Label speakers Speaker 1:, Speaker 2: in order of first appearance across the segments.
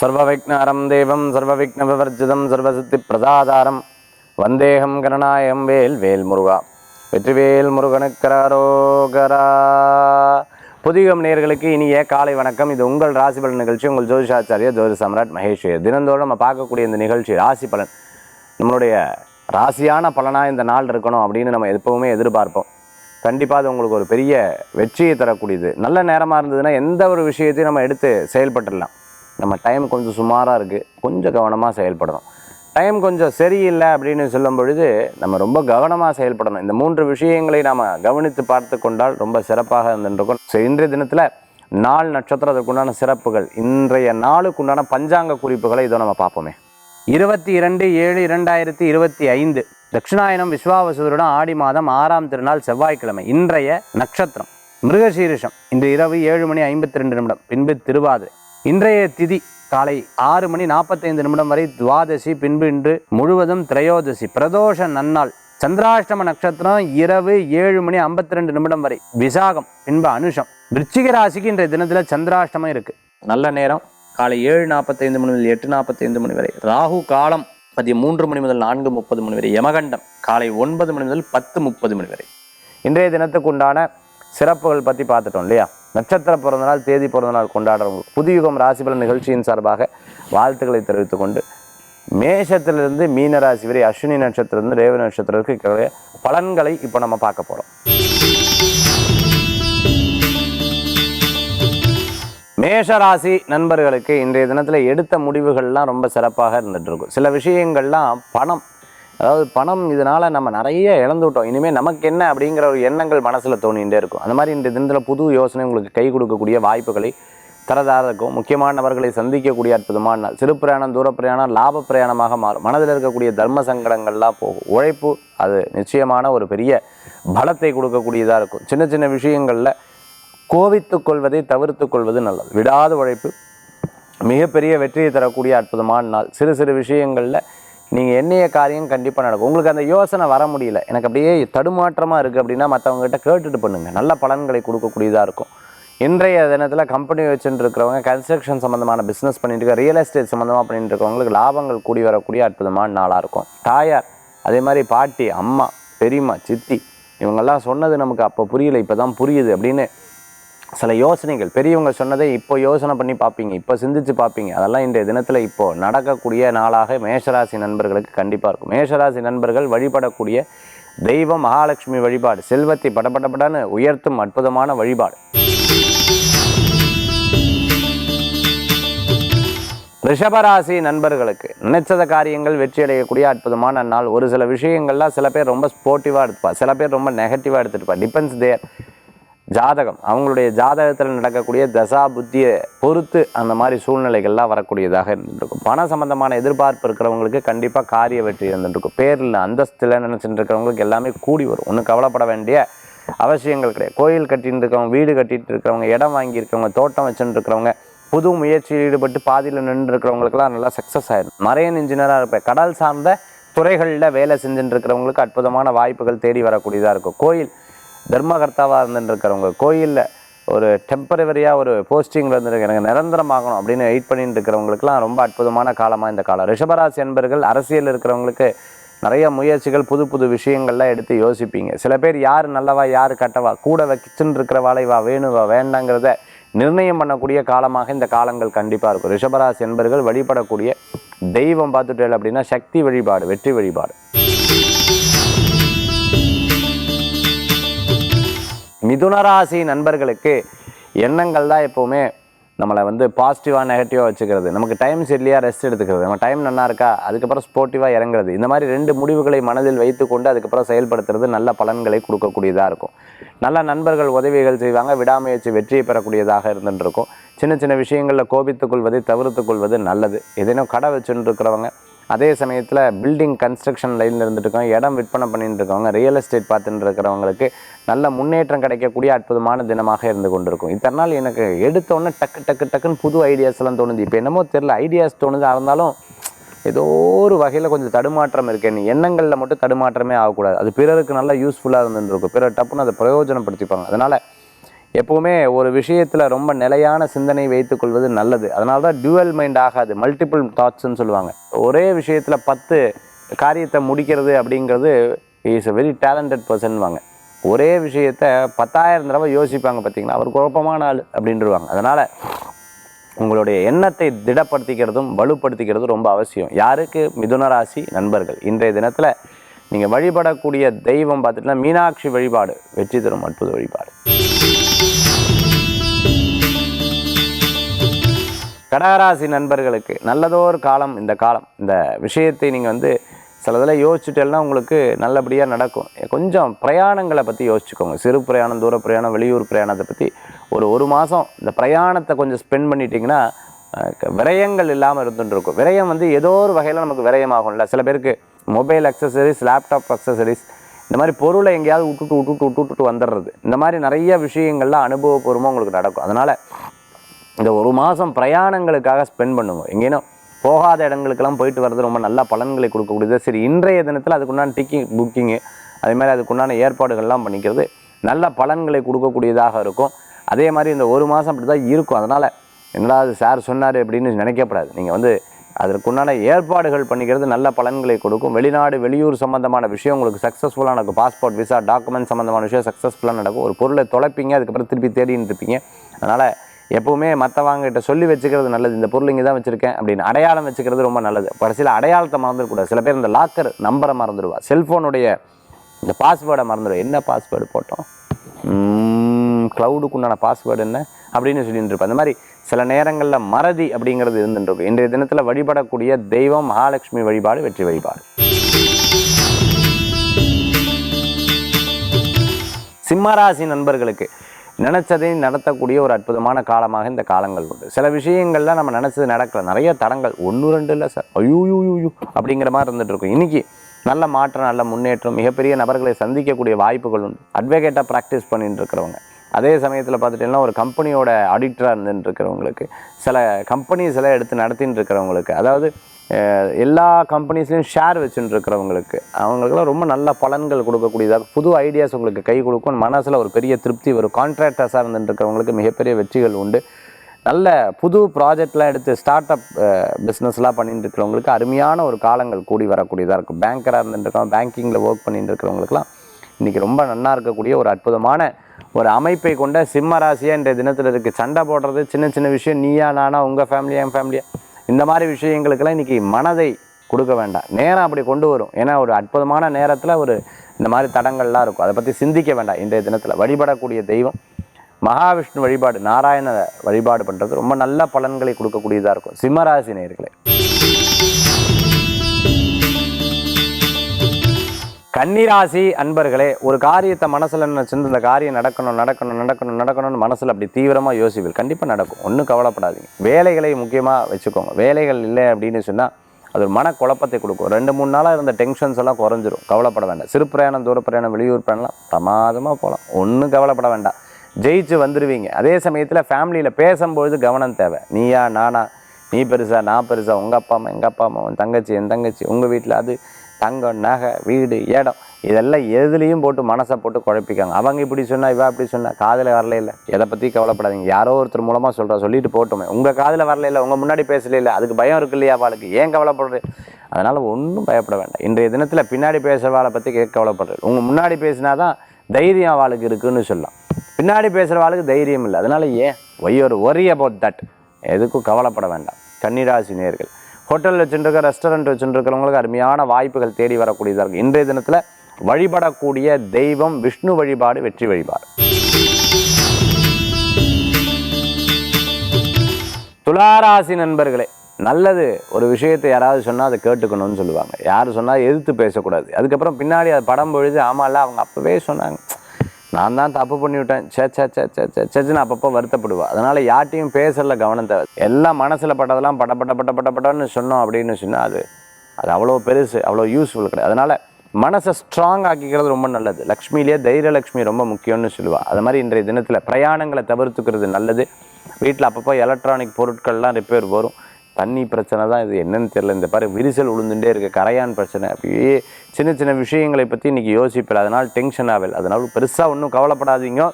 Speaker 1: சர்வவிக்னாரம் தேவம் சர்வவிக்னபவர்ஜிதம் சர்வசித்தி பிரதாதாரம் வந்தேகம் கரணாயம் வேல் வேல் முருகா வெற்றிவேல் முருகனுக்கரோகரா புதிகம் நேர்களுக்கு இனிய காலை வணக்கம் இது உங்கள் ராசி பலன் நிகழ்ச்சி உங்கள் ஜோதிஷாச்சாரிய ஜோதி சம்ராட் மகேஷ்வர் தினந்தோறும் நம்ம பார்க்கக்கூடிய இந்த நிகழ்ச்சி ராசி பலன் நம்மளுடைய ராசியான பலனாக இந்த நாள் இருக்கணும் அப்படின்னு நம்ம எப்போவுமே எதிர்பார்ப்போம் கண்டிப்பாக அது உங்களுக்கு ஒரு பெரிய வெற்றியை தரக்கூடியது நல்ல நேரமாக இருந்ததுன்னா எந்த ஒரு விஷயத்தையும் நம்ம எடுத்து செயல்பட்டுடலாம் நம்ம டைம் கொஞ்சம் சுமாராக இருக்குது கொஞ்சம் கவனமாக செயல்படணும் டைம் கொஞ்சம் சரியில்லை அப்படின்னு சொல்லும் பொழுது நம்ம ரொம்ப கவனமாக செயல்படணும் இந்த மூன்று விஷயங்களை நாம் கவனித்து பார்த்து கொண்டால் ரொம்ப சிறப்பாக இருந்துருக்கும் ஸோ இன்றைய தினத்தில் நாள் நட்சத்திரத்துக்குண்டான சிறப்புகள் இன்றைய நாளுக்குண்டான பஞ்சாங்க குறிப்புகளை இதோ நம்ம பார்ப்போமே இருபத்தி இரண்டு ஏழு இரண்டாயிரத்தி இருபத்தி ஐந்து தட்சிணாயனம் விஸ்வாவசுதருடன் ஆடி மாதம் ஆறாம் திருநாள் செவ்வாய்க்கிழமை இன்றைய நட்சத்திரம் மிருகசீரிஷம் இன்று இரவு ஏழு மணி ஐம்பத்தி ரெண்டு நிமிடம் பின்பு திருவாதிரை இன்றைய திதி காலை ஆறு மணி நாற்பத்தைந்து நிமிடம் வரை துவாதசி பின்பு இன்று முழுவதும் திரையோதசி பிரதோஷ நன்னாள் சந்திராஷ்டம நட்சத்திரம் இரவு ஏழு மணி ஐம்பத்தி ரெண்டு நிமிடம் வரை விசாகம் பின்பு அனுஷம் விருச்சிக ராசிக்கு இன்றைய தினத்தில் சந்திராஷ்டமம் இருக்கு நல்ல நேரம் காலை ஏழு நாற்பத்தைந்து மணி முதல் எட்டு நாற்பத்தைந்து மணி வரை ராகு காலம் பதி மூன்று மணி முதல் நான்கு முப்பது மணி வரை யமகண்டம் காலை ஒன்பது மணி முதல் பத்து முப்பது மணி வரை இன்றைய தினத்துக்கு உண்டான சிறப்புகள் பற்றி பார்த்துட்டோம் இல்லையா நட்சத்திர பிறந்தநாள் தேதி பிறந்தநாள் கொண்டாடுறவங்க புதுயுகம் ராசிபல நிகழ்ச்சியின் சார்பாக வாழ்த்துக்களை தெரிவித்துக் கொண்டு மேஷத்திலிருந்து மீனராசி வரை அஸ்வினி நட்சத்திரத்திலிருந்து ரேவ நட்சத்திரத்துக்கு பலன்களை இப்போ நம்ம பார்க்க போகிறோம் மேஷராசி நண்பர்களுக்கு இன்றைய தினத்தில் எடுத்த முடிவுகள்லாம் ரொம்ப சிறப்பாக இருந்துகிட்ருக்கும் சில விஷயங்கள்லாம் பணம் அதாவது பணம் இதனால் நம்ம நிறைய இழந்துவிட்டோம் இனிமேல் நமக்கு என்ன அப்படிங்கிற ஒரு எண்ணங்கள் மனசில் தோணிகிட்டே இருக்கும் அந்த மாதிரி இந்த தினத்தில் புது யோசனை உங்களுக்கு கை கொடுக்கக்கூடிய வாய்ப்புகளை தரதாக இருக்கும் முக்கியமானவர்களை சந்திக்கக்கூடிய அற்புதமான சிறு பிரயாணம் தூர பிரயாணம் லாப பிரயாணமாக மாறும் மனதில் இருக்கக்கூடிய தர்ம சங்கடங்கள்லாம் போகும் உழைப்பு அது நிச்சயமான ஒரு பெரிய பலத்தை கொடுக்கக்கூடியதாக இருக்கும் சின்ன சின்ன விஷயங்களில் கோவித்து கொள்வதை தவிர்த்து கொள்வது நல்லது விடாத உழைப்பு மிகப்பெரிய வெற்றியை தரக்கூடிய அற்புதமான நாள் சிறு சிறு விஷயங்களில் நீங்கள் எண்ணிய காரியம் கண்டிப்பாக நடக்கும் உங்களுக்கு அந்த யோசனை வர முடியல எனக்கு அப்படியே தடுமாற்றமாக இருக்குது அப்படின்னா மற்றவங்ககிட்ட கேட்டுட்டு பண்ணுங்கள் நல்ல பலன்களை கொடுக்கக்கூடியதாக இருக்கும் இன்றைய தினத்தில் கம்பெனி வச்சுட்டு இருக்கிறவங்க கன்ஸ்ட்ரக்ஷன் சம்மந்தமான பிஸ்னஸ் பண்ணிட்டு இருக்க ரியல் எஸ்டேட் சம்மந்தமாக பண்ணிட்டு இருக்கவங்களுக்கு லாபங்கள் கூடி வரக்கூடிய அற்புதமான நாளாக இருக்கும் தாயார் அதே மாதிரி பாட்டி அம்மா பெரியம்மா சித்தி இவங்கெல்லாம் சொன்னது நமக்கு அப்போ புரியல இப்போ தான் புரியுது அப்படின்னு சில யோசனைகள் பெரியவங்க சொன்னதை இப்போ யோசனை பண்ணி பார்ப்பீங்க இப்போ சிந்திச்சு பார்ப்பீங்க அதெல்லாம் இன்றைய தினத்தில் இப்போது நடக்கக்கூடிய நாளாக மேஷராசி நண்பர்களுக்கு கண்டிப்பாக இருக்கும் மேஷராசி நண்பர்கள் வழிபடக்கூடிய தெய்வம் மகாலட்சுமி வழிபாடு செல்வத்தை படபடப்படன்னு உயர்த்தும் அற்புதமான வழிபாடு ரிஷபராசி நண்பர்களுக்கு நினைச்சத காரியங்கள் வெற்றி அடையக்கூடிய அற்புதமான நாள் ஒரு சில விஷயங்கள்லாம் சில பேர் ரொம்ப ஸ்போர்ட்டிவாக எடுத்துப்பா சில பேர் ரொம்ப நெகட்டிவாக எடுத்துட்டுப்பா டிபெண்ட்ஸ் தேர் ஜாதகம் அவங்களுடைய ஜாதகத்தில் நடக்கக்கூடிய தசா புத்தியை பொறுத்து அந்த மாதிரி சூழ்நிலைகள்லாம் வரக்கூடியதாக இருந்துருக்கும் பண சம்மந்தமான எதிர்பார்ப்பு இருக்கிறவங்களுக்கு கண்டிப்பாக காரிய வெற்றி இருந்துருக்கும் பேரில் அந்தஸ்தில் நினச்சிட்டு இருக்கிறவங்களுக்கு எல்லாமே கூடி வரும் ஒன்றும் கவலைப்பட வேண்டிய அவசியங்கள் கிடையாது கோயில் கட்டின்னு இருக்கிறவங்க வீடு கட்டிகிட்டு இருக்கிறவங்க இடம் வாங்கியிருக்கிறவங்க தோட்டம் வச்சுட்டு இருக்கிறவங்க புது முயற்சியில் ஈடுபட்டு பாதியில் நின்று இருக்கிறவங்களுக்குலாம் நல்லா சக்ஸஸ் ஆயிடும் மறையன் இன்ஜினியராக இருப்பேன் கடல் சார்ந்த துறைகளில் வேலை செஞ்சுட்டு இருக்கிறவங்களுக்கு அற்புதமான வாய்ப்புகள் தேடி வரக்கூடியதாக இருக்கும் கோயில் தர்மகர்த்தாவாக இருக்கிறவங்க கோயிலில் ஒரு டெம்பரவரியாக ஒரு போஸ்டிங்கில் இருந்துருக்கு எனக்கு நிரந்தரமாகணும் அப்படின்னு வெயிட் பண்ணிட்டு இருக்கிறவங்களுக்குலாம் ரொம்ப அற்புதமான காலமாக இந்த காலம் ரிஷபராசி என்பர்கள் அரசியல் இருக்கிறவங்களுக்கு நிறைய முயற்சிகள் புது புது விஷயங்கள்லாம் எடுத்து யோசிப்பீங்க சில பேர் யார் நல்லவா யார் கட்டவா கூட வச்சுன்னு இருக்கிறவாளை வா வேணுவா வேண்டாங்கிறத நிர்ணயம் பண்ணக்கூடிய காலமாக இந்த காலங்கள் கண்டிப்பாக இருக்கும் ரிஷபராசி என்பர்கள் வழிபடக்கூடிய தெய்வம் பார்த்துட்டு அப்படின்னா சக்தி வழிபாடு வெற்றி வழிபாடு மிதுனராசி நண்பர்களுக்கு எண்ணங்கள் தான் எப்போவுமே நம்மளை வந்து பாசிட்டிவாக நெகட்டிவாக வச்சுக்கிறது நமக்கு டைம் சரியாக ரெஸ்ட் எடுத்துக்கிறது நம்ம டைம் நல்லா இருக்கா அதுக்கப்புறம் ஸ்போர்ட்டிவாக இறங்குறது இந்த மாதிரி ரெண்டு முடிவுகளை மனதில் வைத்துக்கொண்டு அதுக்கப்புறம் செயல்படுத்துறது நல்ல பலன்களை கொடுக்கக்கூடியதாக இருக்கும் நல்ல நண்பர்கள் உதவிகள் செய்வாங்க விடாமுயற்சி வெற்றியை பெறக்கூடியதாக இருந்துட்டு இருக்கும் சின்ன சின்ன விஷயங்களில் கோபித்துக்கொள்வதை தவிர்த்து கொள்வது நல்லது எதேனும் கடை வச்சுருக்கிறவங்க அதே சமயத்தில் பில்டிங் கன்ஸ்ட்ரக்ஷன் லைனில் இருந்துட்டுருக்கோம் இடம் விற்பனை பண்ணிட்டு இருக்கவங்க ரியல் எஸ்டேட் பார்த்துட்டு இருக்கிறவங்களுக்கு நல்ல முன்னேற்றம் கிடைக்கக்கூடிய அற்புதமான தினமாக இருந்து கொண்டிருக்கும் இத்தனை நாள் எனக்கு எடுத்தோடனே டக்கு டக்கு டக்குன்னு புது ஐடியாஸ் எல்லாம் தோணுது இப்போ என்னமோ தெரில ஐடியாஸ் தோணுது இருந்தாலும் ஏதோ ஒரு வகையில் கொஞ்சம் தடுமாற்றம் இருக்கே நீ எண்ணங்களில் மட்டும் தடுமாற்றமே ஆகக்கூடாது அது பிறருக்கு நல்லா யூஸ்ஃபுல்லாக இருந்துருக்கும் பிறர் டப்புன்னு அதை பிரயோஜனப்படுத்திப்பாங்க அதனால் எப்போவுமே ஒரு விஷயத்தில் ரொம்ப நிலையான சிந்தனை வைத்துக்கொள்வது நல்லது அதனால தான் டியூவல் மைண்ட் ஆகாது மல்டிபிள் தாட்ஸ்ன்னு சொல்லுவாங்க ஒரே விஷயத்தில் பத்து காரியத்தை முடிக்கிறது அப்படிங்கிறது இஸ் எ வெரி டேலண்டட் பர்சன்வாங்க ஒரே விஷயத்த பத்தாயிரம் தடவை யோசிப்பாங்க பார்த்தீங்களா அவர் குழப்பமான ஆள் அப்படின்றவாங்க அதனால் உங்களுடைய எண்ணத்தை திடப்படுத்திக்கிறதும் வலுப்படுத்திக்கிறதும் ரொம்ப அவசியம் யாருக்கு மிதுனராசி நண்பர்கள் இன்றைய தினத்தில் நீங்கள் வழிபடக்கூடிய தெய்வம் பார்த்துட்டுனா மீனாட்சி வழிபாடு வெற்றி தரும் அற்புத வழிபாடு கடகராசி நண்பர்களுக்கு நல்லதோர் காலம் இந்த காலம் இந்த விஷயத்தை நீங்கள் வந்து சிலதில் இதெல்லாம் யோசிச்சுட்டேன்னா உங்களுக்கு நல்லபடியாக நடக்கும் கொஞ்சம் பிரயாணங்களை பற்றி யோசிச்சுக்கோங்க சிறு பிரயாணம் தூர பிரயாணம் வெளியூர் பிரயாணத்தை பற்றி ஒரு ஒரு மாதம் இந்த பிரயாணத்தை கொஞ்சம் ஸ்பெண்ட் பண்ணிட்டிங்கன்னா விரயங்கள் இல்லாமல் இருந்துட்டுருக்கும் விரயம் வந்து ஏதோ ஒரு வகையில் நமக்கு விரயமாகும்ல சில பேருக்கு மொபைல் அக்சசரிஸ் லேப்டாப் அக்சசரிஸ் இந்த மாதிரி பொருளை எங்கேயாவது விட்டுட்டு விட்டுட்டு விட்டுட்டு வந்துடுறது இந்த மாதிரி நிறைய விஷயங்கள்லாம் அனுபவபூர்வமாக உங்களுக்கு நடக்கும் அதனால் இந்த ஒரு மாதம் பிரயாணங்களுக்காக ஸ்பெண்ட் பண்ணுவோம் எங்கேயும் போகாத இடங்களுக்கெல்லாம் போயிட்டு வர்றது ரொம்ப நல்ல பலன்களை கொடுக்கக்கூடியது சரி இன்றைய தினத்தில் அதுக்குண்டான டிக்கிங் புக்கிங்கு அதேமாதிரி அதுக்குண்டான ஏற்பாடுகள்லாம் பண்ணிக்கிறது நல்ல பலன்களை கொடுக்கக்கூடியதாக இருக்கும் அதே மாதிரி இந்த ஒரு மாதம் அப்படி தான் இருக்கும் அதனால் என்னடாது சார் சொன்னார் அப்படின்னு நினைக்கப்படாது நீங்கள் வந்து அதற்குண்டான ஏற்பாடுகள் பண்ணிக்கிறது நல்ல பலன்களை கொடுக்கும் வெளிநாடு வெளியூர் சம்மந்தமான விஷயம் உங்களுக்கு சக்ஸஸ்ஃபுல்லாக நடக்கும் பாஸ்போர்ட் விசா டாக்குமெண்ட் சம்மந்தமான விஷயம் சக்ஸஸ்ஃபுல்லாக நடக்கும் ஒரு பொருளை தொலைப்பீங்க அதுக்கப்புறம் திருப்பி தேடின்னு இருப்பீங்க அதனால் எப்போவுமே மற்றவங்ககிட்ட சொல்லி வச்சுக்கிறது நல்லது இந்த பொருள் இங்கே தான் வச்சுருக்கேன் அப்படின்னு அடையாளம் வச்சுக்கிறது ரொம்ப நல்லது கடைசியில் அடையாளத்தை மறந்துடக்கூடாது சில பேர் இந்த லாக்கர் நம்பரை மறந்துடுவா செல்ஃபோனுடைய இந்த பாஸ்வேர்டை மறந்துடுவா என்ன பாஸ்வேர்டு போட்டோம் க்ளவுடுக்கு உண்டான பாஸ்வேர்டு என்ன அப்படின்னு சொல்லிட்டு இருப்போம் அந்த மாதிரி சில நேரங்களில் மறதி அப்படிங்கிறது இருந்துட்டுருக்கு இன்றைய தினத்தில் வழிபடக்கூடிய தெய்வம் மகாலட்சுமி வழிபாடு வெற்றி வழிபாடு சிம்மராசி நண்பர்களுக்கு நினச்சதையும் நடத்தக்கூடிய ஒரு அற்புதமான காலமாக இந்த காலங்கள் உண்டு சில விஷயங்கள்லாம் நம்ம நினச்சது நடக்கல நிறைய தடங்கள் ஒன்று ரெண்டு இல்லை சார் ஐயூயூயூ அப்படிங்கிற மாதிரி இருந்துகிட்டு இருக்கும் இன்றைக்கி நல்ல மாற்றம் நல்ல முன்னேற்றம் மிகப்பெரிய நபர்களை சந்திக்கக்கூடிய வாய்ப்புகள் உண்டு அட்வொகேட்டாக ப்ராக்டிஸ் பண்ணிட்டு இருக்கிறவங்க அதே சமயத்தில் பார்த்துட்டிங்கன்னா ஒரு கம்பெனியோட ஆடிட்டராக இருந்துட்டு இருக்கிறவங்களுக்கு சில கம்பெனிஸ் எல்லாம் எடுத்து நடத்தின்னு இருக்கிறவங்களுக்கு அதாவது எல்லா கம்பெனிஸ்லேயும் ஷேர் வச்சுட்டு இருக்கிறவங்களுக்கு அவங்களுக்குலாம் ரொம்ப நல்ல பலன்கள் கொடுக்கக்கூடியதாக புது ஐடியாஸ் உங்களுக்கு கை கொடுக்கும் மனசில் ஒரு பெரிய திருப்தி வரும் கான்ட்ராக்டர்ஸாக இருந்துட்டு இருக்கிறவங்களுக்கு மிகப்பெரிய வெற்றிகள் உண்டு நல்ல புது ப்ராஜெக்ட்லாம் எடுத்து ஸ்டார்ட் அப் பிஸ்னஸ்லாம் பண்ணிட்டு இருக்கிறவங்களுக்கு அருமையான ஒரு காலங்கள் கூடி வரக்கூடியதாக இருக்கும் பேங்கராக இருந்துருக்கோம் பேங்கிங்கில் ஒர்க் பண்ணிட்டு இருக்கிறவங்களுக்குலாம் இன்றைக்கி ரொம்ப நன்னாக இருக்கக்கூடிய ஒரு அற்புதமான ஒரு அமைப்பை கொண்ட சிம்ம ராசியாக இன்றைய தினத்தில் இருக்குது சண்டை போடுறது சின்ன சின்ன விஷயம் நீயா நானா உங்கள் ஃபேமிலியா என் ஃபேமிலியாக இந்த மாதிரி விஷயங்களுக்கெல்லாம் இன்றைக்கி மனதை கொடுக்க வேண்டாம் நேரம் அப்படி கொண்டு வரும் ஏன்னா ஒரு அற்புதமான நேரத்தில் ஒரு இந்த மாதிரி தடங்கள்லாம் இருக்கும் அதை பற்றி சிந்திக்க வேண்டாம் இன்றைய தினத்தில் வழிபடக்கூடிய தெய்வம் மகாவிஷ்ணு வழிபாடு நாராயண வழிபாடு பண்ணுறது ரொம்ப நல்ல பலன்களை கொடுக்கக்கூடியதாக இருக்கும் சிம்மராசி நேர்களே கன்னிராசி அன்பர்களே ஒரு காரியத்தை மனசில் நினச்சிருந்து இந்த காரியம் நடக்கணும் நடக்கணும் நடக்கணும் நடக்கணும்னு மனசில் அப்படி தீவிரமாக யோசிப்பீர்கள் கண்டிப்பாக நடக்கும் ஒன்றும் கவலைப்படாதீங்க வேலைகளை முக்கியமாக வச்சுக்கோங்க வேலைகள் இல்லை அப்படின்னு சொன்னால் அது ஒரு மனக்குழப்பத்தை கொடுக்கும் ரெண்டு மூணு நாளாக இருந்த டென்ஷன்ஸ் எல்லாம் குறைஞ்சிரும் கவலைப்பட வேண்டாம் சிறு பிரயாணம் தூர பிரயாணம் வெளியூர் பிரயாணம்லாம் பிரமாதமாக போகலாம் ஒன்றும் கவலைப்பட வேண்டாம் ஜெயிச்சு வந்துடுவீங்க அதே சமயத்தில் ஃபேமிலியில் பேசும்பொழுது கவனம் தேவை நீயா நானா நீ பெருசா நான் பெருசா உங்கள் அப்பா அம்மா எங்கள் அப்பா அம்மா உன் தங்கச்சி என் தங்கச்சி உங்கள் வீட்டில் அது தங்கம் நகை வீடு இடம் இதெல்லாம் எதுலேயும் போட்டு மனசை போட்டு குழப்பிக்காங்க அவங்க இப்படி சொன்னால் இவன் அப்படி சொன்னால் காதில் வரல இல்லை எதை பற்றி கவலைப்படாதீங்க யாரோ ஒருத்தர் மூலமாக சொல்கிறா சொல்லிட்டு போட்டோமே உங்கள் காதில் வரல இல்லை உங்கள் முன்னாடி பேசல இல்லை அதுக்கு பயம் இருக்கு இல்லையா வாளுக்கு ஏன் கவலைப்படுறது அதனால் ஒன்றும் பயப்பட வேண்டாம் இன்றைய தினத்தில் பின்னாடி பேசுகிறவாளை பற்றி கேட்க கவலைப்படுறது உங்கள் முன்னாடி பேசினா தான் தைரியம் வாளுக்கு இருக்குன்னு சொல்லலாம் பின்னாடி பேசுகிறவாளுக்கு தைரியம் இல்லை அதனால் ஏன் ஒய் ஒரு ஒரி அபவுட் தட் எதுக்கும் கவலைப்பட வேண்டாம் கன்னிராசி நேர்கள் ஹோட்டல் வச்சுருக்க ரெஸ்டாரண்ட் வச்சுருக்கிறவங்களுக்கு அருமையான வாய்ப்புகள் தேடி வரக்கூடியதாக இருக்கும் இன்றைய தினத்தில் வழிபடக்கூடிய தெய்வம் விஷ்ணு வழிபாடு வெற்றி வழிபாடு துளாராசி நண்பர்களே நல்லது ஒரு விஷயத்தை யாராவது சொன்னால் அதை கேட்டுக்கணும்னு சொல்லுவாங்க யார் சொன்னால் எதிர்த்து பேசக்கூடாது அதுக்கப்புறம் பின்னாடி அது படம் பொழுது இல்லை அவங்க அப்போவே சொன்னாங்க நான் தான் தப்பு பண்ணிவிட்டேன் சே சே சே சே சே சேச்சுன்னு அப்பப்போ வருத்தப்படுவேன் அதனால் யார்ட்டையும் பேசல கவனம் தேவை எல்லாம் மனசில் பட்டதெல்லாம் பட பட பட பட படன்னு சொன்னோம் அப்படின்னு சொன்னால் அது அது அவ்வளோ பெருசு அவ்வளோ யூஸ்ஃபுல் கிடையாது அதனால் மனசை ஸ்ட்ராங் ஆக்கிக்கிறது ரொம்ப நல்லது லக்ஷ்மியிலேயே தைரியலக்ஷ்மி ரொம்ப முக்கியம்னு சொல்லுவாள் அது மாதிரி இன்றைய தினத்தில் பிரயாணங்களை தவிர்த்துக்கிறது நல்லது வீட்டில் அப்பப்போ எலக்ட்ரானிக் பொருட்கள்லாம் ரிப்பேர் வரும் தண்ணி பிரச்சனை தான் இது என்னன்னு தெரில இந்த பாரு விரிசல் உளுந்துட்டே இருக்குது கரையான் பிரச்சனை அப்படியே சின்ன சின்ன விஷயங்களை பற்றி இன்றைக்கி யோசிப்பில் அதனால் டென்ஷன் ஆகல அதனால் பெருசாக ஒன்றும் கவலைப்படாதீங்க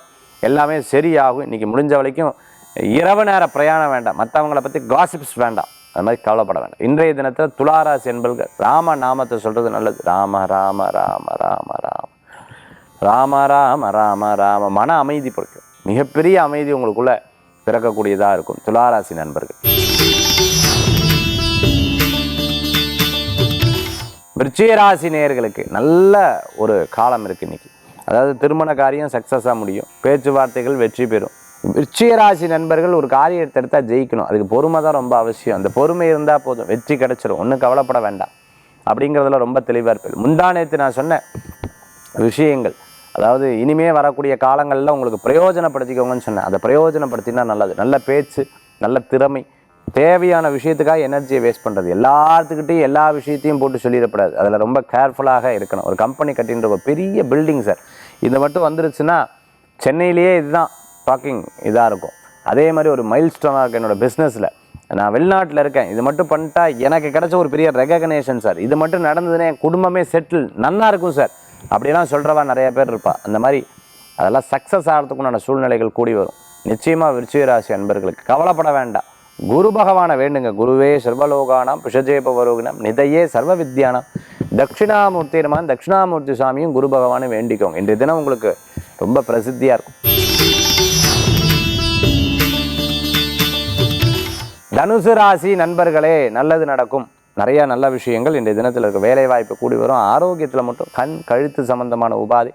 Speaker 1: எல்லாமே சரியாகும் இன்றைக்கி முடிஞ்ச வரைக்கும் இரவு நேர பிரயாணம் வேண்டாம் மற்றவங்களை பற்றி காசிப்ஸ் வேண்டாம் அது மாதிரி கவலைப்பட வேண்டாம் இன்றைய தினத்தில் துளாராசி என்பது ராம நாமத்தை சொல்கிறது நல்லது ராம ராம ராம ராம ராம ராம ராம ராம ராம மன அமைதி பிறக்கும் மிகப்பெரிய அமைதி உங்களுக்குள்ளே பிறக்கக்கூடியதாக இருக்கும் துளாராசி நண்பர்கள் விருச்சிகராசி நேர்களுக்கு நல்ல ஒரு காலம் இருக்குது இன்றைக்கி அதாவது திருமண காரியம் சக்ஸஸாக முடியும் பேச்சுவார்த்தைகள் வெற்றி பெறும் விருச்சிகராசி நண்பர்கள் ஒரு காரியத்தை எடுத்தால் ஜெயிக்கணும் அதுக்கு பொறுமை தான் ரொம்ப அவசியம் அந்த பொறுமை இருந்தால் போதும் வெற்றி கிடச்சிரும் ஒன்றும் கவலைப்பட வேண்டாம் அப்படிங்கிறதுல ரொம்ப தெளிவாக இருப்பேன் முந்தானேத்து நான் சொன்ன விஷயங்கள் அதாவது இனிமே வரக்கூடிய காலங்களில் உங்களுக்கு பிரயோஜனப்படுத்திக்கோங்கன்னு சொன்னேன் அதை பிரயோஜனப்படுத்தினா நல்லது நல்ல பேச்சு நல்ல திறமை தேவையான விஷயத்துக்காக எனர்ஜியை வேஸ்ட் பண்ணுறது எல்லாத்துக்கிட்டையும் எல்லா விஷயத்தையும் போட்டு சொல்லிடப்படாது அதில் ரொம்ப கேர்ஃபுல்லாக இருக்கணும் ஒரு கம்பெனி கட்டின்ற பெரிய பில்டிங் சார் இது மட்டும் வந்துருச்சுன்னா சென்னையிலேயே இதுதான் டாக்கிங் இதாக இருக்கும் அதே மாதிரி ஒரு மைல் ஸ்டோனாக இருக்குது என்னோடய பிஸ்னஸில் நான் வெளிநாட்டில் இருக்கேன் இது மட்டும் பண்ணிட்டா எனக்கு கிடைச்ச ஒரு பெரிய ரெகக்னேஷன் சார் இது மட்டும் நடந்ததுன்னா என் குடும்பமே செட்டில் நல்லா இருக்கும் சார் அப்படிலாம் சொல்கிறவா நிறைய பேர் இருப்பாள் அந்த மாதிரி அதெல்லாம் சக்ஸஸ் ஆகிறதுக்குண்டான சூழ்நிலைகள் கூடி வரும் நிச்சயமாக விருச்சிக ராசி அன்பர்களுக்கு கவலைப்பட வேண்டாம் குரு பகவானை வேண்டுங்க குருவே சர்வலோகானாம் புஷஜேபவரோகினம் நிதையே சர்வ வித்யானம் தட்சிணாமூர்த்தி நம்ம தட்சிணாமூர்த்தி சுவாமியும் குரு பகவானை வேண்டிக்கோங்க இன்றைய தினம் உங்களுக்கு ரொம்ப பிரசித்தியாக இருக்கும் தனுசு ராசி நண்பர்களே நல்லது நடக்கும் நிறையா நல்ல விஷயங்கள் இன்றைய தினத்தில் இருக்க வேலைவாய்ப்பு கூடி வரும் ஆரோக்கியத்தில் மட்டும் கண் கழுத்து சம்மந்தமான உபாதி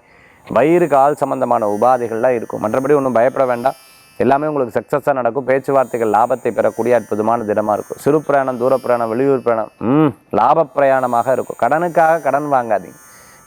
Speaker 1: வயிறு கால் சம்மந்தமான உபாதைகள்லாம் இருக்கும் மற்றபடி ஒன்றும் பயப்பட வேண்டாம் எல்லாமே உங்களுக்கு சக்ஸஸாக நடக்கும் பேச்சுவார்த்தைகள் லாபத்தை பெறக்கூடிய அற்புதமான தினமாக இருக்கும் சிறு பிரயாணம் தூர பிரயாணம் வெளியூர் பிரயாணம் ம் லாப பிரயாணமாக இருக்கும் கடனுக்காக கடன் வாங்காதீங்க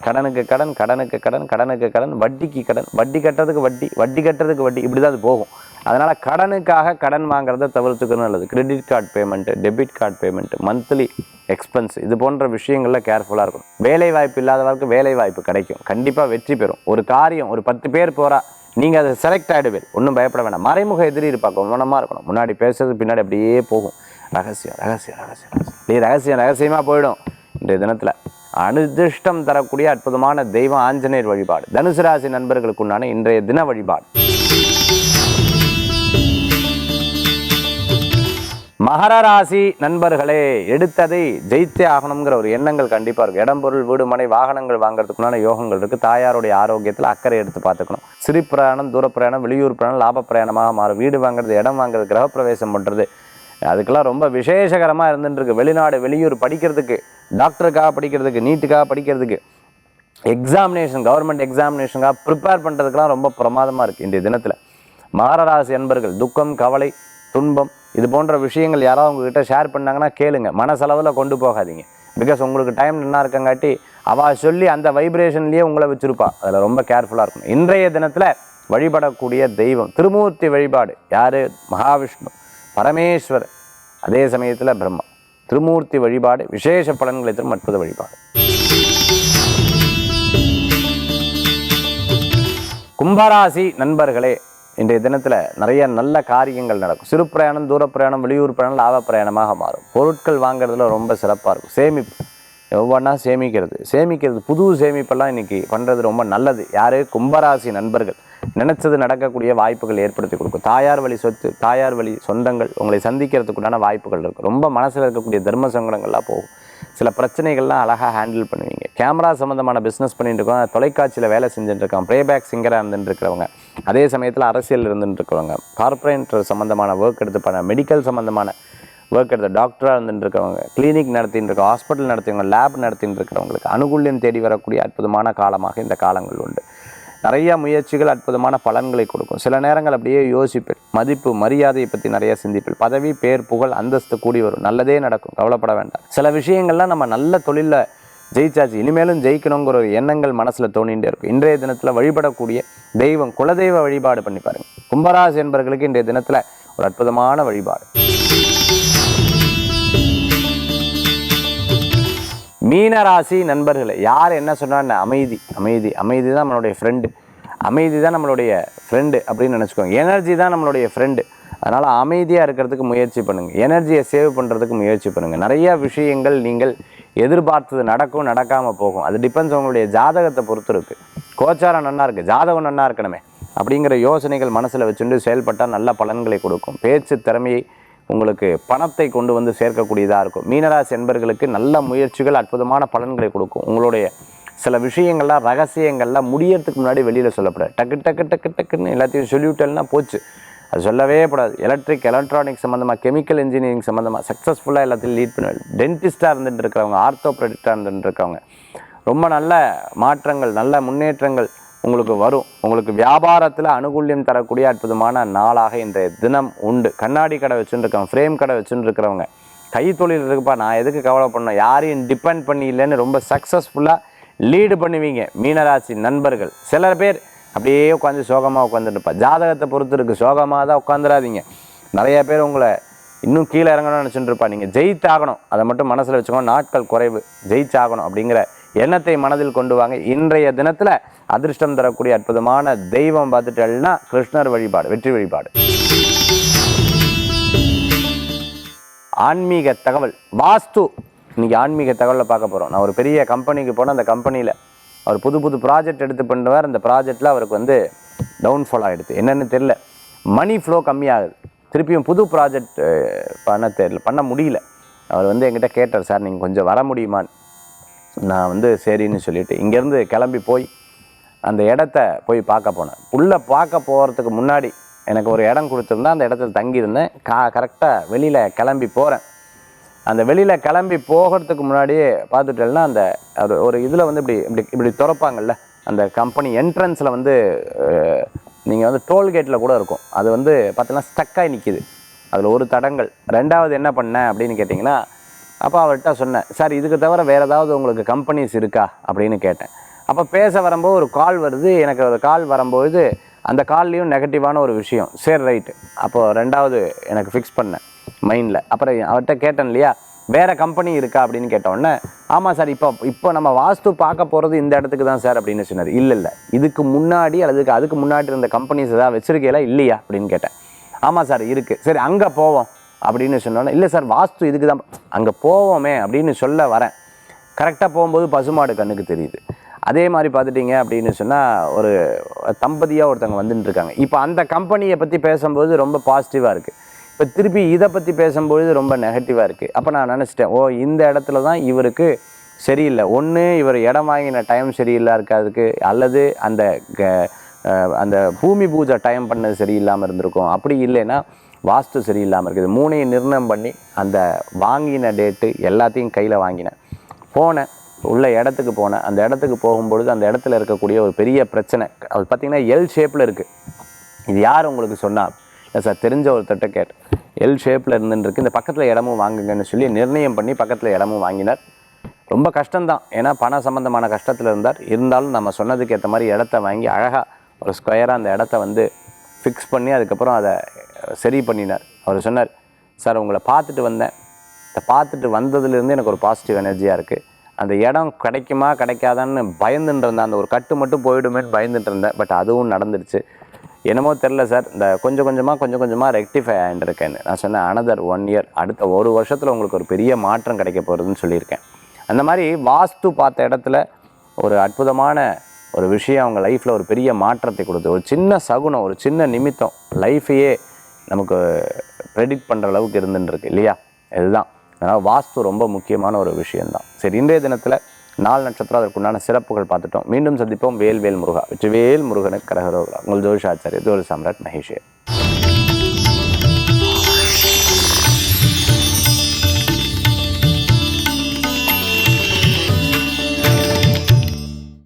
Speaker 1: கடனுக்கு கடன் கடனுக்கு கடன் கடனுக்கு கடன் வட்டிக்கு கடன் வட்டி கட்டுறதுக்கு வட்டி வட்டி கட்டுறதுக்கு வட்டி இப்படி தான் அது போகும் அதனால் கடனுக்காக கடன் வாங்குறத தவிர்த்துக்கணும் நல்லது credit card payment debit card payment monthly expense இது போன்ற விஷயங்களில் கேர்ஃபுல்லாக இருக்கும் வேலை வாய்ப்பு இல்லாதவருக்கு வேலை வாய்ப்பு கிடைக்கும் கண்டிப்பாக வெற்றி பெறும் ஒரு காரியம் ஒரு பத்து பேர் போகிறா நீங்கள் அதை செலக்ட் ஆகிடுவீர் ஒன்றும் பயப்பட வேண்டாம் மறைமுக எதிரி இருப்பா கவனமாக இருக்கணும் முன்னாடி பேசுறது பின்னாடி அப்படியே போகும் ரகசியம் ரகசியம் ரகசியம் நீ ரகசியம் ரகசியமாக போயிடும் இன்றைய தினத்தில் அனுதிஷ்டம் தரக்கூடிய அற்புதமான தெய்வம் ஆஞ்சநேயர் வழிபாடு தனுசு ராசி நண்பர்களுக்குண்டான இன்றைய தின வழிபாடு மகர ராசி நண்பர்களே எடுத்ததை ஜெயித்தே ஆகணுங்கிற ஒரு எண்ணங்கள் கண்டிப்பாக இருக்கும் இடம்பொருள் வீடு மனை வாகனங்கள் வாங்குறதுக்குள்ளான யோகங்கள் இருக்குது தாயாருடைய ஆரோக்கியத்தில் அக்கறை எடுத்து பார்த்துக்கணும் சிறு பிரயாணம் தூர பிரயாணம் வெளியூர் பிரயாணம் லாப பிரயாணமாக மாறும் வீடு வாங்குறது இடம் வாங்குறது கிரகப்பிரவேசம் பண்ணுறது அதுக்கெல்லாம் ரொம்ப விசேஷகரமாக இருந்துட்டுருக்கு வெளிநாடு வெளியூர் படிக்கிறதுக்கு டாக்டருக்காக படிக்கிறதுக்கு நீட்டுக்காக படிக்கிறதுக்கு எக்ஸாமினேஷன் கவர்மெண்ட் எக்ஸாமினேஷனுக்காக ப்ரிப்பேர் பண்ணுறதுக்கெலாம் ரொம்ப பிரமாதமாக இருக்குது இன்றைய தினத்தில் மகர ராசி என்பர்கள் துக்கம் கவலை துன்பம் இது போன்ற விஷயங்கள் யாராவது உங்ககிட்ட ஷேர் பண்ணாங்கன்னா கேளுங்க மனசளவில் கொண்டு போகாதீங்க பிகாஸ் உங்களுக்கு டைம் நல்லா இருக்கங்காட்டி அவள் சொல்லி அந்த வைப்ரேஷன்லேயே உங்களை வச்சுருப்பா அதில் ரொம்ப கேர்ஃபுல்லாக இருக்கணும் இன்றைய தினத்தில் வழிபடக்கூடிய தெய்வம் திருமூர்த்தி வழிபாடு யார் மகாவிஷ்ணு பரமேஸ்வர் அதே சமயத்தில் பிரம்மா திருமூர்த்தி வழிபாடு விசேஷ பலன்களை தரும் அற்புத வழிபாடு கும்பராசி நண்பர்களே இன்றைய தினத்தில் நிறைய நல்ல காரியங்கள் நடக்கும் சிறு பிரயாணம் தூர பிரயாணம் வெளியூர் பிரயாணம் லாப பிரயாணமாக மாறும் பொருட்கள் வாங்குறதுல ரொம்ப சிறப்பாக இருக்கும் சேமிப்பு ஒவ்வொன்றா சேமிக்கிறது சேமிக்கிறது புது சேமிப்பெல்லாம் இன்றைக்கி பண்ணுறது ரொம்ப நல்லது யார் கும்பராசி நண்பர்கள் நினச்சது நடக்கக்கூடிய வாய்ப்புகள் ஏற்படுத்தி கொடுக்கும் தாயார் வழி சொத்து தாயார் வழி சொந்தங்கள் உங்களை சந்திக்கிறதுக்குண்டான வாய்ப்புகள் இருக்கும் ரொம்ப மனசில் இருக்கக்கூடிய தர்ம சங்கடங்கள்லாம் போகும் சில பிரச்சனைகள்லாம் அழகாக ஹேண்டில் பண்ணுவீங்க கேமரா சம்மந்தமான பிஸ்னஸ் பண்ணிட்டு இருக்கோம் தொலைக்காட்சியில் வேலை செஞ்சுட்டு இருக்கோம் ப்ளேபேக் சிங்கராக இருந்துட்டு இருக்கிறவங்க அதே சமயத்தில் அரசியல் இருந்துட்டு இருக்கிறவங்க கார்பரேட்டர் சம்மந்தமான ஒர்க் எடுத்து பண்ண மெடிக்கல் சம்மந்தமான ஒர்க் எடுத்த டாக்டராக இருந்துட்டு இருக்கிறவங்க கிளினிக் நடத்தின்னு இருக்கோம் ஹாஸ்பிட்டல் நடத்தியவங்க லேப் நடத்தின்னு இருக்கிறவங்களுக்கு அனுகூல்யம் தேடி வரக்கூடிய அற்புதமான காலமாக இந்த காலங்கள் உண்டு நிறைய முயற்சிகள் அற்புதமான பலன்களை கொடுக்கும் சில நேரங்கள் அப்படியே யோசிப்பேன் மதிப்பு மரியாதையை பற்றி நிறைய சிந்திப்பேன் பதவி பேர் புகழ் அந்தஸ்து கூடி வரும் நல்லதே நடக்கும் கவலைப்பட வேண்டாம் சில விஷயங்கள்லாம் நம்ம நல்ல தொழிலில் ஜெயிச்சாச்சு இனிமேலும் ஜெயிக்கணுங்கிற ஒரு எண்ணங்கள் மனசில் தோணிகிட்டே இருக்கும் இன்றைய தினத்தில் வழிபடக்கூடிய தெய்வம் குலதெய்வ வழிபாடு பண்ணி பாருங்க கும்பராசி என்பவர்களுக்கு இன்றைய தினத்தில் ஒரு அற்புதமான வழிபாடு மீனராசி நண்பர்கள் யார் என்ன சொன்னான்னு அமைதி அமைதி அமைதி தான் நம்மளுடைய ஃப்ரெண்டு அமைதி தான் நம்மளுடைய ஃப்ரெண்டு அப்படின்னு நினச்சிக்கோங்க எனர்ஜி தான் நம்மளுடைய ஃப்ரெண்டு அதனால் அமைதியாக இருக்கிறதுக்கு முயற்சி பண்ணுங்கள் எனர்ஜியை சேவ் பண்ணுறதுக்கு முயற்சி பண்ணுங்கள் நிறையா விஷயங்கள் நீங்கள் எதிர்பார்த்தது நடக்கும் நடக்காமல் போகும் அது டிபெண்ட்ஸ் உங்களுடைய ஜாதகத்தை பொறுத்து இருக்குது கோச்சாரம் நல்லா இருக்குது ஜாதகம் நல்லா இருக்கணுமே அப்படிங்கிற யோசனைகள் மனசில் வச்சுட்டு செயல்பட்டால் நல்ல பலன்களை கொடுக்கும் பேச்சு திறமையை உங்களுக்கு பணத்தை கொண்டு வந்து சேர்க்கக்கூடியதாக இருக்கும் மீனராசி என்பர்களுக்கு நல்ல முயற்சிகள் அற்புதமான பலன்களை கொடுக்கும் உங்களுடைய சில விஷயங்கள்லாம் ரகசியங்கள்லாம் முடியறதுக்கு முன்னாடி வெளியில் சொல்லப்படாது டக்கு டக்கு டக்கு டக்குன்னு எல்லாத்தையும் சொல்லிவிட்டேன்னா போச்சு அது சொல்லவே கூடாது எலக்ட்ரிக் எலக்ட்ரானிக் சம்மந்தமாக கெமிக்கல் இன்ஜினியரிங் சம்மந்தமாக சக்ஸஸ்ஃபுல்லாக எல்லாத்தையும் லீட் பண்ண டென்டிஸ்ட்டாக இருந்துட்டு இருக்கிறவங்க ஆர்த்தோப்ரெடிக்டாக இருந்துட்டு இருக்கிறவங்க ரொம்ப நல்ல மாற்றங்கள் நல்ல முன்னேற்றங்கள் உங்களுக்கு வரும் உங்களுக்கு வியாபாரத்தில் அனுகூல்யம் தரக்கூடிய அற்புதமான நாளாக இன்றைய தினம் உண்டு கண்ணாடி கடை வச்சுருக்கவங்க ஃப்ரேம் கடை வச்சுருக்கிறவங்க கைத்தொழில் இருக்குப்பா நான் எதுக்கு கவலை பண்ணோம் யாரையும் டிபெண்ட் பண்ணி இல்லைன்னு ரொம்ப சக்ஸஸ்ஃபுல்லாக லீடு பண்ணுவீங்க மீனராசி நண்பர்கள் சில பேர் அப்படியே உட்காந்து சோகமாக உட்காந்துருப்பா ஜாதகத்தை பொறுத்து இருக்குது சோகமாக தான் உட்காந்துடாதீங்க நிறைய பேர் உங்களை இன்னும் கீழே இறங்கணும்னு இருப்பா நீங்கள் ஜெயித்தாகணும் அதை மட்டும் மனசில் வச்சுக்கோங்க நாட்கள் குறைவு ஜெயிச்சாகணும் அப்படிங்கிற எண்ணத்தை மனதில் கொண்டு வாங்க இன்றைய தினத்தில் அதிர்ஷ்டம் தரக்கூடிய அற்புதமான தெய்வம் பார்த்துட்டேன்னா கிருஷ்ணர் வழிபாடு வெற்றி வழிபாடு ஆன்மீக தகவல் வாஸ்து இன்றைக்கி ஆன்மீக தகவலை பார்க்க போகிறோம் நான் ஒரு பெரிய கம்பெனிக்கு போனேன் அந்த கம்பெனியில் அவர் புது புது ப்ராஜெக்ட் எடுத்து பண்ணுவார் அந்த ப்ராஜெக்டில் அவருக்கு வந்து டவுன்ஃபால் ஆகிடுது என்னென்னு தெரில மணி ஃப்ளோ கம்மியாகுது திருப்பியும் புது ப்ராஜெக்ட் பண்ண தெரியல பண்ண முடியல அவர் வந்து எங்கிட்ட கேட்டார் சார் நீங்கள் கொஞ்சம் வர முடியுமான்னு நான் வந்து சரின்னு சொல்லிவிட்டு இங்கேருந்து கிளம்பி போய் அந்த இடத்த போய் பார்க்க போனேன் உள்ளே பார்க்க போகிறதுக்கு முன்னாடி எனக்கு ஒரு இடம் கொடுத்துருந்தா அந்த இடத்துல தங்கியிருந்தேன் கா கரெக்டாக வெளியில் கிளம்பி போகிறேன் அந்த வெளியில் கிளம்பி போகிறதுக்கு முன்னாடியே பார்த்துட்டேன்னா அந்த ஒரு ஒரு இதில் வந்து இப்படி இப்படி இப்படி திறப்பாங்கள்ல அந்த கம்பெனி என்ட்ரன்ஸில் வந்து நீங்கள் வந்து டோல்கேட்டில் கூட இருக்கும் அது வந்து பார்த்தீங்கன்னா ஸ்டக்காகி நிற்கிது அதில் ஒரு தடங்கள் ரெண்டாவது என்ன பண்ணேன் அப்படின்னு கேட்டிங்கன்னா அப்போ அவர்கிட்ட சொன்னேன் சார் இதுக்கு தவிர வேறு ஏதாவது உங்களுக்கு கம்பெனிஸ் இருக்கா அப்படின்னு கேட்டேன் அப்போ பேச வரும்போது ஒரு கால் வருது எனக்கு ஒரு கால் வரும்போது அந்த கால்லேயும் நெகட்டிவான ஒரு விஷயம் சரி ரைட்டு அப்போது ரெண்டாவது எனக்கு ஃபிக்ஸ் பண்ணேன் மைண்டில் அப்புறம் அவர்கிட்ட கேட்டேன் இல்லையா வேறு கம்பெனி இருக்கா அப்படின்னு கேட்டோடனே ஆமாம் சார் இப்போ இப்போ நம்ம வாஸ்து பார்க்க போகிறது இந்த இடத்துக்கு தான் சார் அப்படின்னு சொன்னார் இல்லை இல்லை இதுக்கு முன்னாடி அல்லது அதுக்கு முன்னாடி இருந்த கம்பெனிஸ் ஏதாவது வச்சுருக்கீங்களா இல்லையா அப்படின்னு கேட்டேன் ஆமாம் சார் இருக்குது சரி அங்கே போவோம் அப்படின்னு சொன்னோன்னே இல்லை சார் வாஸ்து இதுக்கு தான் அங்கே போவோமே அப்படின்னு சொல்ல வரேன் கரெக்டாக போகும்போது பசுமாடு கண்ணுக்கு தெரியுது அதே மாதிரி பார்த்துட்டிங்க அப்படின்னு சொன்னால் ஒரு தம்பதியாக ஒருத்தவங்க வந்துட்டுருக்காங்க இருக்காங்க இப்போ அந்த கம்பெனியை பற்றி பேசும்போது ரொம்ப பாசிட்டிவாக இருக்குது இப்போ திருப்பி இதை பற்றி பேசும்பொழுது ரொம்ப நெகட்டிவாக இருக்குது அப்போ நான் நினச்சிட்டேன் ஓ இந்த இடத்துல தான் இவருக்கு சரியில்லை ஒன்று இவர் இடம் வாங்கின டைம் சரியில்லை இருக்காதுக்கு அல்லது அந்த அந்த பூமி பூஜை டைம் பண்ணது சரியில்லாமல் இருந்திருக்கும் அப்படி இல்லைன்னா வாஸ்து சரியில்லாமல் இருக்குது மூணையும் நிர்ணயம் பண்ணி அந்த வாங்கின டேட்டு எல்லாத்தையும் கையில் வாங்கினேன் போனேன் உள்ள இடத்துக்கு போனேன் அந்த இடத்துக்கு போகும்பொழுது அந்த இடத்துல இருக்கக்கூடிய ஒரு பெரிய பிரச்சனை அது பார்த்திங்கன்னா எல் ஷேப்பில் இருக்குது இது யார் உங்களுக்கு சொன்னால் இல்லை சார் தெரிஞ்ச ஒருத்தட்ட கேட்டேன் எல் ஷேப்பில் இருந்துருக்கு இந்த பக்கத்தில் இடமும் வாங்குங்கன்னு சொல்லி நிர்ணயம் பண்ணி பக்கத்தில் இடமும் வாங்கினார் ரொம்ப கஷ்டம்தான் ஏன்னா பண சம்மந்தமான கஷ்டத்தில் இருந்தார் இருந்தாலும் நம்ம சொன்னதுக்கு ஏற்ற மாதிரி இடத்த வாங்கி அழகாக ஒரு ஸ்கொயராக அந்த இடத்த வந்து ஃபிக்ஸ் பண்ணி அதுக்கப்புறம் அதை சரி பண்ணினார் அவர் சொன்னார் சார் உங்களை பார்த்துட்டு வந்தேன் இதை பார்த்துட்டு வந்ததுலேருந்து எனக்கு ஒரு பாசிட்டிவ் எனர்ஜியாக இருக்குது அந்த இடம் கிடைக்குமா கிடைக்காதான்னு பயந்துட்டு இருந்தேன் அந்த ஒரு கட்டு மட்டும் போயிடுமேன்னு பயந்துட்டு இருந்தேன் பட் அதுவும் நடந்துருச்சு என்னமோ தெரில சார் இந்த கொஞ்சம் கொஞ்சமாக கொஞ்சம் கொஞ்சமாக ரெக்டிஃபை ஆகிட்டு நான் சொன்னேன் அனதர் ஒன் இயர் அடுத்த ஒரு வருஷத்தில் உங்களுக்கு ஒரு பெரிய மாற்றம் கிடைக்க போகிறதுன்னு சொல்லியிருக்கேன் அந்த மாதிரி வாஸ்து பார்த்த இடத்துல ஒரு அற்புதமான ஒரு விஷயம் அவங்க லைஃப்பில் ஒரு பெரிய மாற்றத்தை கொடுத்து ஒரு சின்ன சகுனம் ஒரு சின்ன நிமித்தம் லைஃபையே நமக்கு ப்ரெடிக்ட் பண்ணுற அளவுக்கு இருந்துருக்கு இல்லையா இதுதான் அதனால் வாஸ்து ரொம்ப முக்கியமான ஒரு விஷயந்தான் சரி இன்றைய தினத்தில் நாலு நட்சத்திரம் அதற்குண்டான சிறப்புகள் பார்த்துட்டோம் மீண்டும் சந்திப்போம் வேல்வேல் முருகா வெற்றி வேல் முருகனுக்கு கரகரோகா உங்கள் ஜோஷாச்சாரிய ஜோதி சாம்ராட் மகேஷே